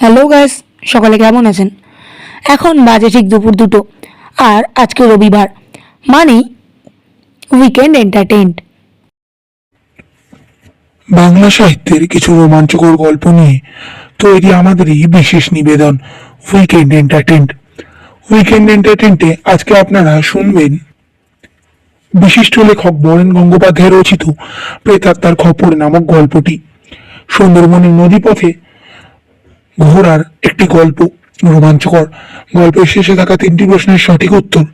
Hello guys সকালে কেমন আছেন? এখন বাজে ঠিক দুপুর দুটো, আর আজকে রবিবার মানে উইকেন্ড এন্টারটেইনড বাংলা সাহিত্যের কিছু রোমাঞ্চকর গল্প নিয়ে তৈরি আমাদের এই বিশেষ নিবেদন উইকেন্ড এন্টারটেন্ট উইকেন্ড এন্টারটেন্টে আজকে আপনারা শুনবেন বিশিষ্ট লেখক বরেন গঙ্গোপাধ্যায় রচিত প্রেতাত্মার খপর নামক গল্পটি। সুন্দরবনের নদীপথে ঘোড়ার একটি গল্প, রোমাঞ্চকর। গল্পের শেষে থাকা তিনটি প্রশ্নের সঠিক উত্তর।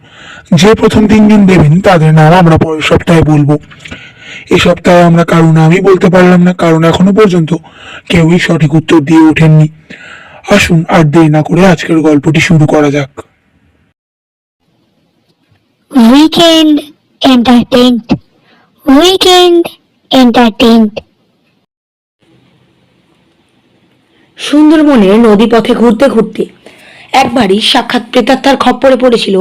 যে প্রথম তিনজন দেবেন, তাদের নাম আমরা পরের সপ্তাহে বলব। এই সপ্তাহে আমরা কারও নামই বলতে পারলাম না, কারণ এখনও পর্যন্ত কেউই সঠিক উত্তর দিয়ে ওঠেননি। আসুন আর দেরি না করে আজকের গল্পটি শুরু করা যাক। Weekend Entertained. Weekend Entertained. সুন্দরবনের নদীপথে ঘুরতে ঘুরতে একবারই সাক্ষাৎ প্রেতাত্মার খপ্পরে পড়েছিল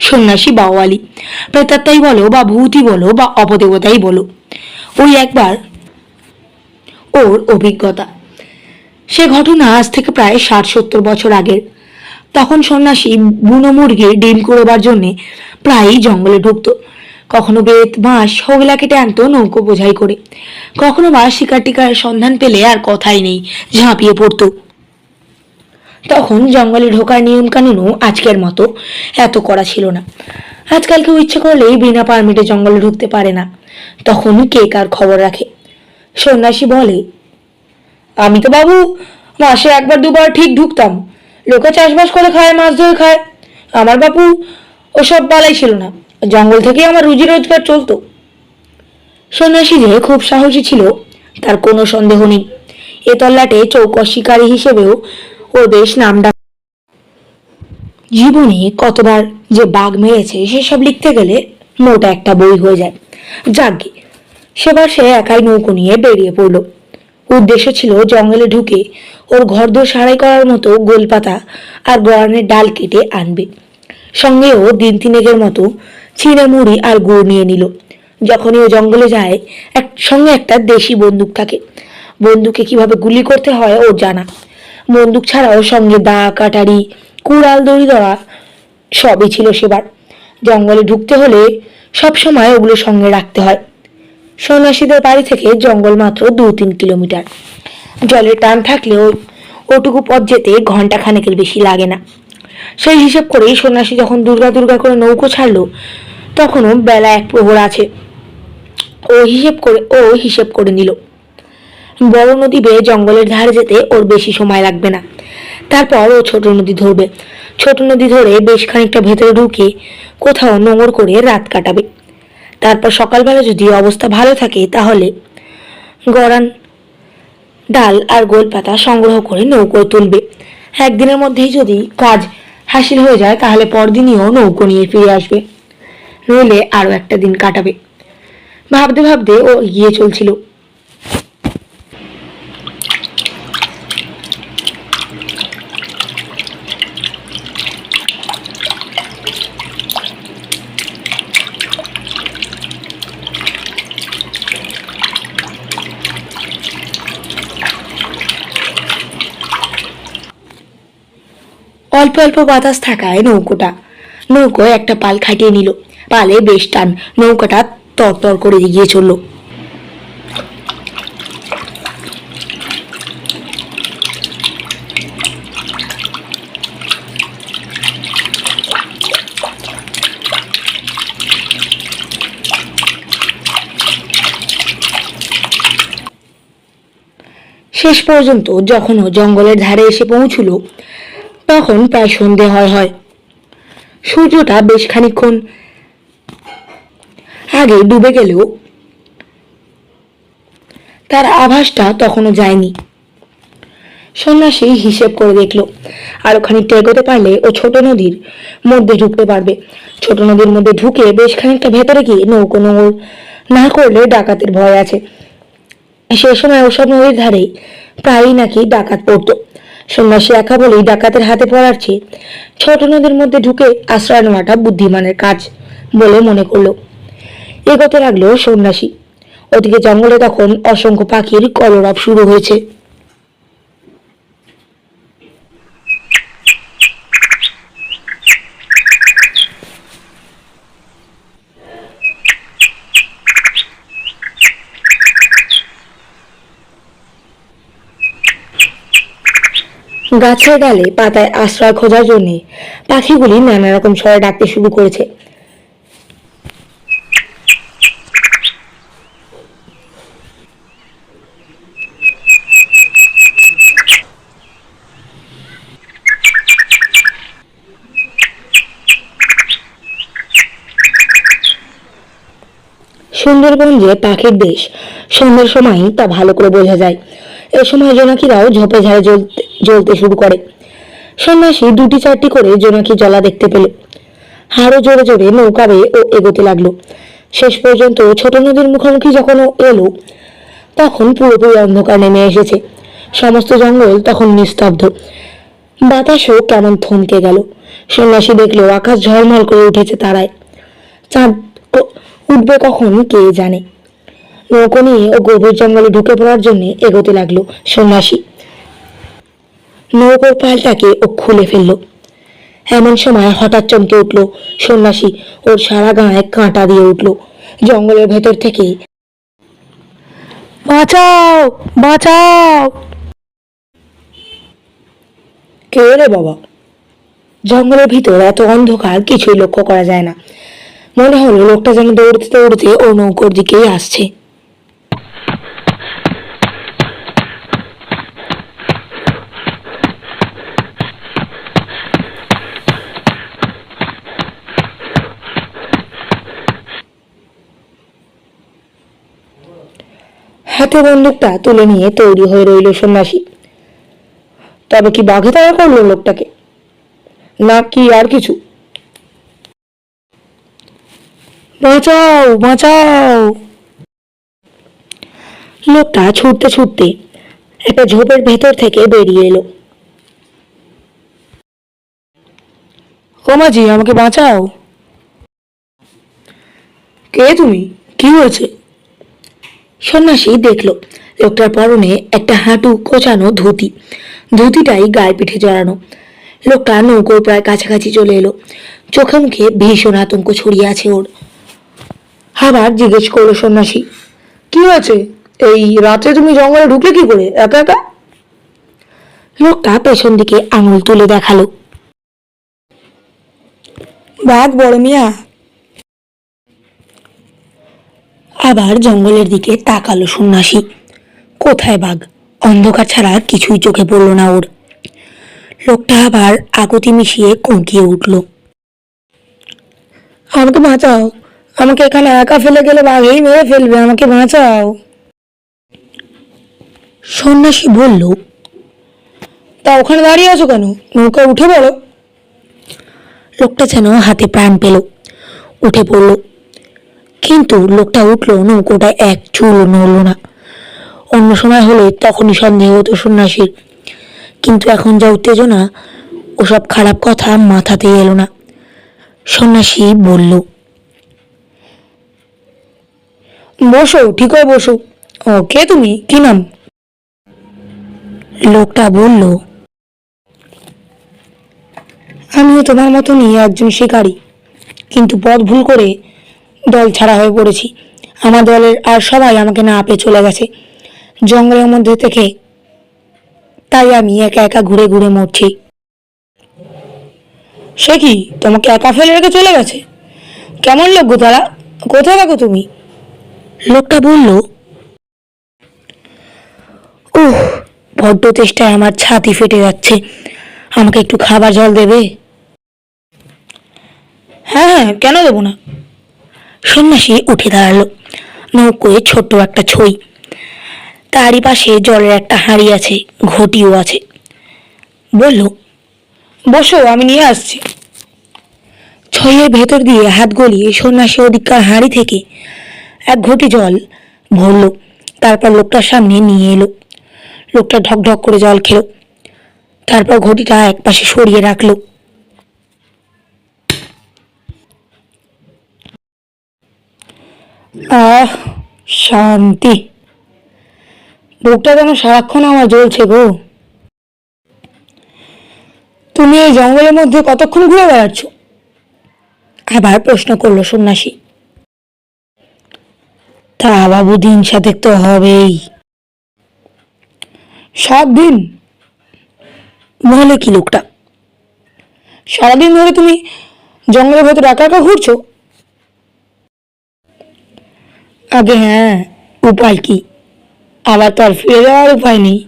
সন্ন্যাসী বাওয়ালি। প্রেতাত্মাই বলো বা ভূতই বলো বা অপদেবতাই বলো, ওই একবার ওর অভিজ্ঞতা। সে ঘটনা আজ থেকে প্রায় ষাট সত্তর বছর আগের। তখন সন্ন্যাসী বুনো মুরগির ডিম করবার জন্যে প্রায়ই জঙ্গলে ঢুকতো। কখনো বেত বাঁশ হোগলা কেটে আনতো নৌকো বোঝাই করে। কখনো বা শিকার টিকার সন্ধান পেলে আর কথাই নেই, ঝাঁপিয়ে পড়তো। তখন জঙ্গলে ঢোকার নিয়ম কানুনও আজকের মতো, এত করা ছিল না। আজকাল কেউ ইচ্ছে করলেই বিনা পারমিটে জঙ্গলে ঢুকতে পারে না। তখন কে কার খবর রাখে? সন্ন্যাসী বলে, আমি তো বাবু, মাসে একবার দুবার ঠিক ঢুকতাম। লোকে চাষবাস করে খায়, মাছ ধরে খায়। আমার বাপু ওসব বালাই ছিল না। জঙ্গল থেকেই আমার রুজি রোজগার চলতো। সন্ন্যাসী যে খুব সাহসী ছিল, তার কোনো সন্দেহ নেই। এ তল্লাটে চৌকস শিকারী হিসেবেও ও বেশ নামডাক জীবনে কতবার যে বাঘ মেরেছে, সেসব লিখতে গেলে মোটা একটা বই হয়ে যায়। যাকে সেবার সে একাই নৌকো নিয়ে বেরিয়ে পড়ল। উদ্দেশ্য ছিল জঙ্গলে ঢুকে ওর ঘরদোর সারাই করার মতো গোলপাতা আর গড়ানের ডাল কেটে আনবে। সঙ্গেও দিন তিনেকের মতো চিনে মুড়ি আর গুড় নিয়ে নিল। যখনই ও জঙ্গলে যায়, এক, সঙ্গে একটা দেশি বন্দুক থাকে। বন্দুকে কীভাবে গুলি করতে হয় ওর জানা। বন্দুক ছাড়াও সঙ্গে দা কাটারি, কুড়াল, দড়ি দেওয়া সবই ছিল সেবার। জঙ্গলে ঢুকতে হলে সব সময় ওগুলো সঙ্গে রাখতে হয়। সন্ন্যাসীদের বাড়ি থেকে জঙ্গল মাত্র দু তিন কিলোমিটার। জলের টান থাকলেও ওটুকু পথ যেতে ঘণ্টা খানেকের বেশি লাগে না। সেই হিসেব করেই সন্ন্যাসী যখন দুর্গা দুর্গা করে নৌকো ছাড়লো তখনও বেলা এক প্রহর আছে। ও হিসেব করে ও হিসেব করে নিল। বড় নদী বেয়ে জঙ্গলের ধারে যেতে ওর বেশি সময় লাগবে না। তারপর ও ছোট নদী ধরবে। ছোট নদী ধরে বেশ খানিকটা ভেতরে ঢুকে কোথাও নোংর করে রাত কাটাবে। তারপর সকালবেলা যদি অবস্থা ভালো থাকে তাহলে গড়ান ডাল আর গোলপাতা সংগ্রহ করে নৌকোয় তুলবে। একদিনের মধ্যেই যদি কাজ হাসিল হয়ে যায় তাহলে পরদিনইও নৌকো নিয়ে ফিরে আসবে। নইলে আরও একটা দিন কাটাবে। ভাবতে ভাবতে ও এগিয়ে চলছিল। অল্প অল্প বাতাস থাকায় নৌকোটা নৌকোয় একটা পাল খাটিয়ে নিল। পালে বেশ টান। নৌকাটা তরতর করে এগিয়ে চলল। শেষ পর্যন্ত যখন জঙ্গলের ধারে এসে পৌঁছলো, তখন প্রায় সন্ধে হয় হয়। সূর্যটা বেশ খানিক্ষণ আগে ডুবে গেলেও তার আভাসটা তখনও যায়নি। সন্ন্যাসী হিসেব করে দেখল আরও খানিকটা এগোতে পারলে ও ছোট নদীর মধ্যে ঢুকতে পারবে। ছোট নদীর মধ্যে ঢুকে বেশ খানিকটা ভেতরে গিয়ে নৌকো নোংর না করলে ডাকাতের ভয় আছে। সে সময় ওসব নদীর ধারে প্রায়ই নাকি ডাকাত পড়তো। সন্ন্যাসী একা বলেই ডাকাতের হাতে পড়ার চেয়ে ছোট নদীর মধ্যে ঢুকে আশ্রয় নেওয়াটা বুদ্ধিমানের কাজ বলে মনে করল। এগোতে লাগল সন্ন্যাসী। ওদিকে জঙ্গলে তখন অসংখ্য পাখির কলরব শুরু হয়েছে। গাছের ডালে পাতায় আশ্রয় খোঁজার জন্যে পাখিগুলি নানা রকম স্বরে ডাকতে শুরু করেছে। সুন্দরবন যে পাখির দেশ। সন্ধ্যার সময় তা ভালো করে বোঝা যায়। এ সময় জোনাকিরাও ঝোপে ঝাড়ে জ্বলতে শুরু করে। সন্ন্যাসী দুটি চারটি করে জোনাকি জ্বলা দেখতে পেল। হাড়ও জোরে জোরে নৌকা বেয়ে ও এগোতে লাগল। শেষ পর্যন্ত ছোট নদীর মুখোমুখি যখন এলো, তখন পুরোপুরি অন্ধকার নেমে এসেছে। সমস্ত জঙ্গল তখন নিস্তব্ধ। বাতাসও কেমন থমকে গেল। সন্ন্যাসী দেখল আকাশ ঝলমল করে উঠেছে তারায়। চাঁদ উঠবে কখন কে জানে। নৌকো নিয়ে ও গভীর জঙ্গলে ঢুকে পড়ার জন্য এগোতে লাগল সন্ন্যাসী। নৌকোর পালটাকে ও খুলে ফেলল। এমন সময় হঠাৎ চমকে উঠল সন্ন্যাসী ওর সারা গায়ে কাঁটা দিয়ে উঠল। জঙ্গলের ভেতর থেকে, বাঁচাও বাঁচাও! কে রে বাবা? জঙ্গলের ভিতর এত অন্ধকার কিছুই লক্ষ্য করা যায় না। মনে হলো লোকটা যেন দৌড়তে দৌড়তে ও নৌকোর দিকেই আসছে। হাতে বন্দুকটা তুলে নিয়ে তৈরি হয়ে রইল সন্ন্যাসী। তবে কি বাঘে তাড়া করল লোকটাকে? না কি আর কিছু? বাঁচাও বাঁচাও। লোকটা ছুটতে ছুটতে একটা ঝোপের ভেতর থেকে বেরিয়ে এলো। মাঝি আমাকে বাঁচাও। কে তুমি? কি হয়েছে? সন্ন্যাসী দেখল লোকটার পরনে একটা হাঁটু কোচানো ধুতি। ধুতিটাই গায়ে পিঠে জড়ানো। লোকটা নৌকোর প্রায় কাছাকাছি চলে এলো। চোখে মুখে ভীষণ আতঙ্ক ছড়িয়ে আছে ওর। আবার জিজ্ঞেস করল সন্ন্যাসী, কি হয়েছে? এই রাতে তুমি জঙ্গলে ঢুকলে কি করে? একা একা? লোকটা পেছন দিকে আঙুল তুলে দেখাল। বাঘ, বড় মিয়া। আবার জঙ্গলের দিকে তাকালো সন্ন্যাসী। কোথায় বাঘ? অন্ধকার ছাড়া কিছুই চোখে পড়ল না ওর। লোকটা আবার আকুতি মিশিয়ে কঁকিয়ে উঠল। আমাকে বাঁচাও আমাকে এখানে একা ফেলে গেলে বাঘেই মেরে ফেলবে, আমাকে বাঁচাও। সন্ন্যাসী বলল, তা ওখানে দাঁড়িয়ে আছো কেন? নৌকা উঠে পড়ো। লোকটা যেন হাতে প্রাণ পেল, উঠে পড়ল। কিন্তু লোকটা উঠল নৌকোটা এক চুল নড়ল না। অন্য সময় হলে তখনই সন্দেহ হতো সন্ন্যাসীর। কিন্তু এখন যা উত্তেজনা, ওসব খারাপ কথা মাথাতে এলো না। সন্ন্যাসী বলল বসো ঠিক হয়ে বসো। ও কে তুমি, কি নাম? লোকটা বলল, আমিও তোমার মতনই একজন শিকারী, কিন্তু পথ ভুল করে দল ছাড়া হয়ে পড়েছি। আমার দলের আর সবাই আমাকে না পেয়ে চলে গেছে। জঙ্গলের মধ্যে থেকে তাই আমি একা একা ঘুরে ঘুরে মরছি। সে কি তোমাকে একা ফেলে রেখে চলে গেছে? কেমন লোক গো তারা? কোথায় থাকো তুমি? লোকটা বলল, উহ বড্ড চেষ্টায় আমার ছাতি ফেটে যাচ্ছে। আমাকে একটু খাবার জল দেবে? হ্যাঁ হ্যাঁ কেন দেবো না? সন্ন্যাসী উঠে দাঁড়াল, নৌকোয় ছোট্ট একটা ছই। তারই পাশে জলের একটা হাঁড়ি আছে, ঘটিও আছে। বলল, বসো, আমি নিয়ে আসছি। ছইয়ের ভেতর দিয়ে হাত গলিয়ে সন্ন্যাসী ওদিককার হাঁড়ি থেকে এক ঘটি জল ভরলো। তারপর লোকটার সামনে নিয়ে এলো। লোকটা ঢক ঢক করে জল খেলো। তারপর ঘটিটা এক পাশে সরিয়ে রাখল। আহ, শান্তি। বুকটা যেন সারাক্ষণ আমার জ্বলছে গো। তুমি এই জঙ্গলের মধ্যে কতক্ষণ ঘুরে বেড়াচ্ছ? আবার প্রশ্ন করল সন্ন্যাসী। তা বাবু দিন সাথে তো হবেই। সাত দিন? বলে কি লোকটা? সারাদিন ধরে তুমি জঙ্গলের ভেতর একা একা ঘুরছো? আগে হ্যাঁ উপায় কি? আবার তো আর ফিরে যাওয়ার উপায় নেই।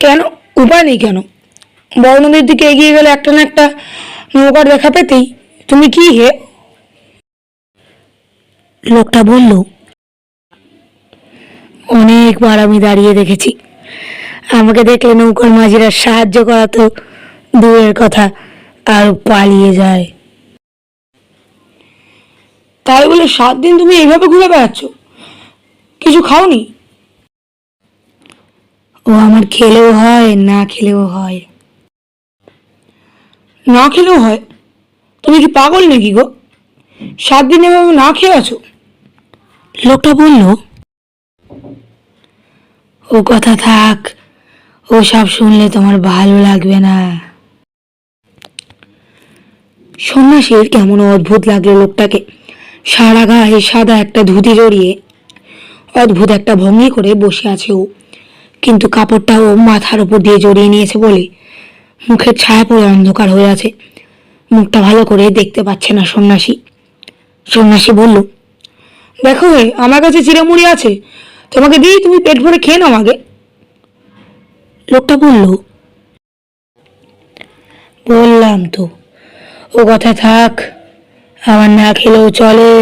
কেন? উপায় নেই কেন? বড় নদীর দিকে এগিয়ে গেলে একটা না একটা নৌকার দেখা পেতেই। তুমি কি হে লোকটা বলল অনেকবার আমি দাঁড়িয়ে দেখেছি। আমাকে দেখলে নৌকার মাঝিরা সাহায্য করা তো দূরের কথা আর পালিয়ে যায়। তাই বলে সাত দিন তুমি এইভাবে ঘুরে বেড়াচ্ছ? কিছু খাওনি? ও আমার খেলেও হয় না খেলেও হয়। না খেলেও হয়? তুমি কি পাগল নাকি গো? সাত দিন এভাবে না খেয়ে আছো? লোকটা বলল, ও কথা থাক, ও সব শুনলে তোমার ভালো লাগবে না। সন্ন্যাসীর কেমন অদ্ভুত লাগল লোকটাকে। সারা গায়ে সাদা একটা ধুতি জড়িয়ে অদ্ভুত একটা ভঙ্গি করে বসে আছে ও। কিন্তু কাপড়টাও মাথার উপর দিয়ে জড়িয়ে নিয়েছে বলে মুখের ছায়া পড়ে অন্ধকার হয়ে আছে। মুখটা ভালো করে দেখতে পাচ্ছে না সন্ন্যাসী। সন্ন্যাসী বলল, দেখো হে, আমার কাছে চিড়ামুড়ি আছে। তোমাকে দিই তুমি পেট ভরে খেয়ে নাও আগে। লোকটা বলল, বললাম তো, ও কথা থাক আমার না খেলেও চলে।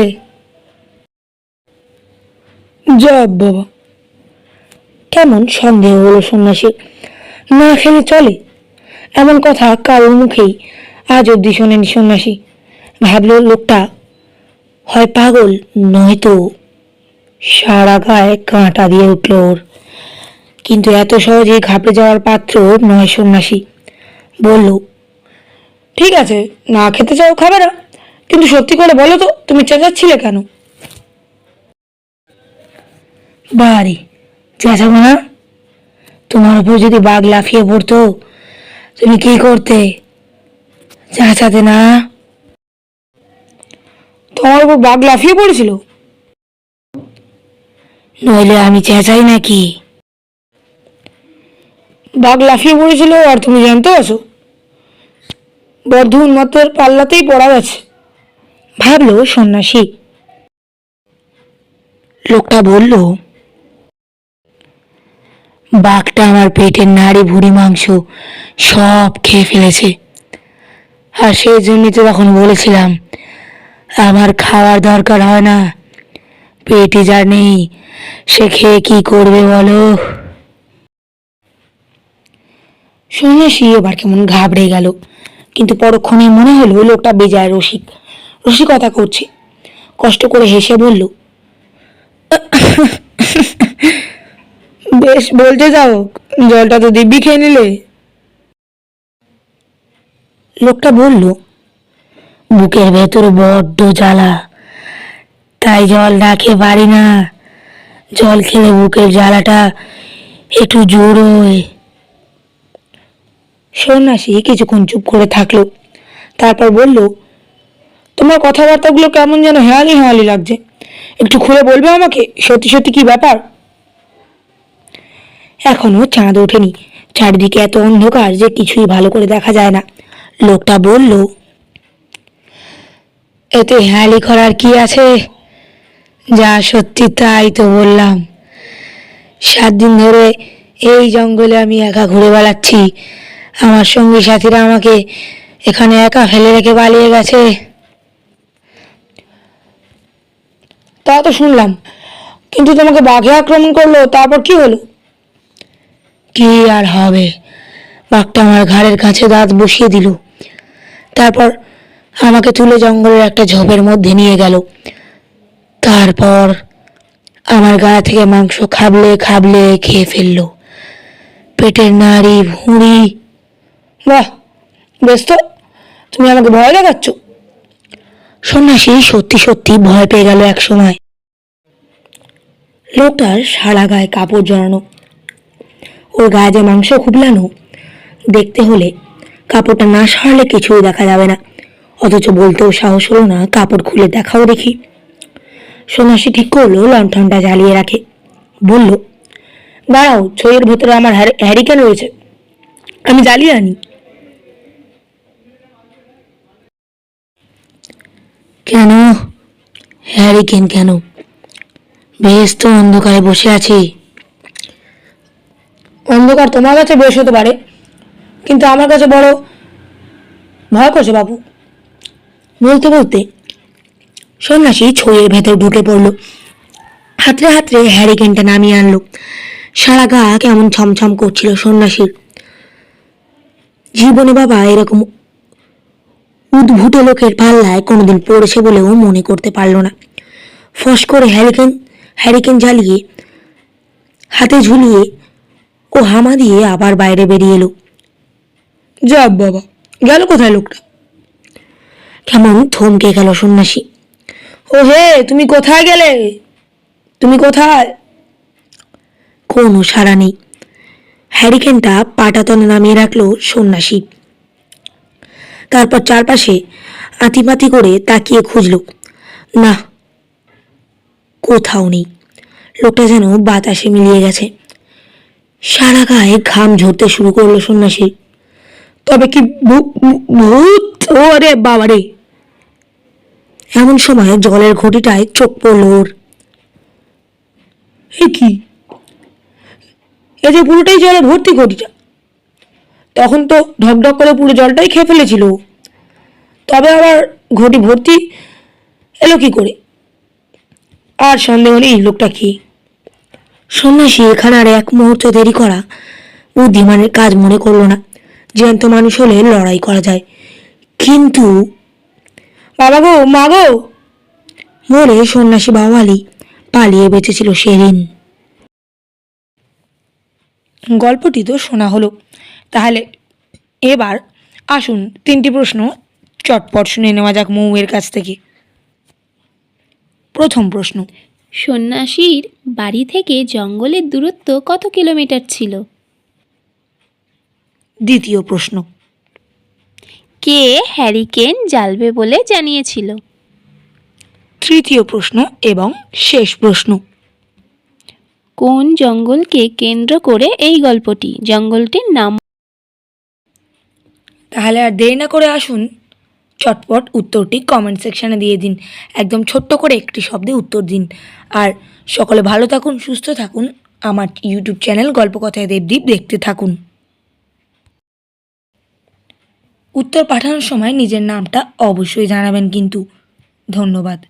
জব বাবা, কেমন সন্দেহ হলো সন্ন্যাসী না খেলে চলে? এমন কথা কারোর মুখেই আজ অব্দি শোনেনি সন্ন্যাসী। ভাবলো লোকটা হয় পাগল নয়তো সারা গায়ে কাঁটা দিয়ে উঠল ওর। কিন্তু এত সহজে ঘাপে যাওয়ার পাত্র নয় সন্ন্যাসী। বলল, ঠিক আছে, না খেতে চাও খাবে না কিন্তু সত্যি করে বলো তো, তুমি চেঁচাচ্ছিলে কেন? বাড়ি, চেঁচাবো না? তোমার উপর যদি বাঘ লাফিয়ে পড়তো, তুমি কি করতে? চেঁচাতে না। তোমার উপর বাঘ লাফিয়ে পড়েছিল? নইলে আমি চেঁচাই নাকি? বাঘ লাফিয়ে পড়েছিল আর তুমি জানতে আছো। বদ্ধ উন্মত্তের পাল্লাতেই পড়া গেছে। ভাবলো সন্ন্যাসী। লোকটা বলল, বাঘটা আমার পেটের নাড়ি ভুড়ি মাংস সব খেয়ে ফেলেছে। আর সেই জন্যই তো তখন বলেছিলাম আমার খাওয়ার দরকার হয় না। পেটে যা নেই, সে খেয়ে কি করবে বলো? সন্ন্যাসী এবার কেমন ঘাবড়ে গেল। কিন্তু পরক্ষণে মনে হলো লোকটা বেজায় রসিক। রসিকতা করছে। কষ্ট করে হেসে বলল, বেশ, বলতে যাও জলটা তো দিব্যি খেয়ে নিলে? লোকটা বলল বুকের ভেতর বড্ড জ্বালা। তাই জল না খেয়ে পারি না। জল খেলে বুকের জ্বালাটা একটু জোরোয় সন্ন্যাসী কিছুক্ষণ চুপ করে থাকল। তারপর বলল, তোমার কথাবার্তাগুলো কেমন যেন হেয়ালি হেয়ালি লাগছে। একটু খুলে বলবে আমাকে, সত্যি সত্যি কি ব্যাপার? এখনও চাঁদ ওঠেনি। চারিদিকে এত অন্ধকার যে কিছুই ভালো করে দেখা যায় না। লোকটা বলল এতে হেয়ালি করার কি আছে? যা সত্যি তাই তো বললাম। সাত দিন ধরে এই জঙ্গলে আমি একা ঘুরে বেড়াচ্ছি। আমার সঙ্গী সাথীরা আমাকে এখানে একা ফেলে রেখে পালিয়ে গেছে। তা তো শুনলাম। কিন্তু তোমাকে বাঘে আক্রমণ করল, তারপর কি হলো? কি আর হবে? বাঘটা আমার ঘাড়ের কাছে দাঁত বসিয়ে দিল। তারপর আমাকে তুলে জঙ্গলের একটা ঝোপের মধ্যে নিয়ে গেল। তারপর আমার গা থেকে মাংস খাবলে খাবলে খেয়ে ফেলল। পেটের নাড়ি, ভুঁড়ি। বাহ, বেশ তো। তুমি আমাকে ভয় দেখাচ্ছ? সন্ন্যাসী সত্যি সত্যি ভয় পেয়ে গেল এক সময়। লোকটার সারা গায়ে কাপড় জড়ানো। ওর গায়ে যে মাংস খুবলানো, দেখতে হলে কাপড়টা না সারলে কিছুই দেখা যাবে না। অথচ বলতেও সাহস হলো না কাপড় খুলে দেখাও দেখি। সন্ন্যাসী ঠিক করল লণ্ঠনটা জ্বালিয়ে রাখে। বলল দাঁড়াও ছইয়ের ভেতরে আমার হ্যারি- হ্যারিকেন রয়েছে। আমি জ্বালিয়ে আনি। কেন? হ্যারিকেন কেন? বেশ তো অন্ধকারে বসে আছি। অন্ধকার তোমার কাছে বেশ হতে পারে কিন্তু আমার কাছে বড় ভয় করছে বাবু বলতে বলতে সন্ন্যাসী ছইয়ের ভেতর ঢুকে পড়ল। হাতড়ে হাতড়ে হ্যারিকেনটা নামিয়ে আনলো। সারা গা কেমন ছমছম করছিল সন্ন্যাসীর জীবনে বাবা এরকম উদ্ভূত লোকের পাল্লায় কোনোদিন পড়েছে বলেও মনে করতে পারল না। ফস করে হ্যারিকেন হ্যারিকেন জ্বালিয়ে হাতে ঝুলিয়ে ও হামা দিয়ে আবার বাইরে বেরিয়ে এলো। যা বাবা, গেল কোথায় লোকটা? কেমন থমকে গেল সন্ন্যাসী। ও হে তুমি কোথায় গেলে? তুমি কোথায়? কোনো সাড়া নেই। হ্যারিকেনটা পাটাতনে নামিয়ে রাখল সন্ন্যাসী। তারপর চারপাশে আতিপাতি করে তাকিয়ে খুঁজল। না, কোথাও নেই। লোকটা যেন বাতাসে মিলিয়ে গেছে। সারা গায়ে ঘাম ঝরতে শুরু করল সন্ন্যাসী। তবে কি ভূত ও রে বাবা রে এমন সময় জলের ঘটিটায় চোখ পড়ল ওর। কি? এ যে পুরোটাই জলে ভর্তি ঘটিটা। তখন তো ঢকঢক করে পুরো জলটাই খেয়ে ফেলেছিল। তবে আবার ঘটি ভর্তি এলো কি করে? আর সন্দেহ নেই লোকটা কি? সন্ন্যাসী এখানে আর এক মুহূর্ত দেরি করা বুদ্ধিমানের কাজ মনে করল না। জ্যান্ত মানুষ হলে লড়াই করা যায়। কিন্তু বাবা গো মা গো বলে সন্ন্যাসী বাওয়ালি পালিয়ে বেঁচেছিল সেদিন। গল্পটি তো শোনা হলো। তাহলে এবার আসুন তিনটি প্রশ্ন চটপট শুনে নেওয়া যাক মৌয়ের কাছ থেকে। প্রথম প্রশ্ন। সন্ন্যাসীর বাড়ি থেকে জঙ্গলের দূরত্ব কত কিলোমিটার ছিল? দ্বিতীয় প্রশ্ন। কে হ্যারিকেন জ্বালবে বলে জানিয়েছিল? তৃতীয় প্রশ্ন এবং শেষ প্রশ্ন। কোন জঙ্গলকে কেন্দ্র করে এই গল্পটি? জঙ্গলটির নাম তাহলে আর দেরি না করে আসুন। চটপট উত্তরটি কমেন্ট সেকশানে দিয়ে দিন। একদম ছোট্ট করে একটি শব্দে উত্তর দিন। আর সকলে ভালো থাকুন সুস্থ থাকুন। আমার ইউটিউব চ্যানেল গল্পকথায় দেবদীপ দেখতে থাকুন। উত্তর পাঠানোর সময় নিজের নামটা অবশ্যই জানাবেন কিন্তু। ধন্যবাদ।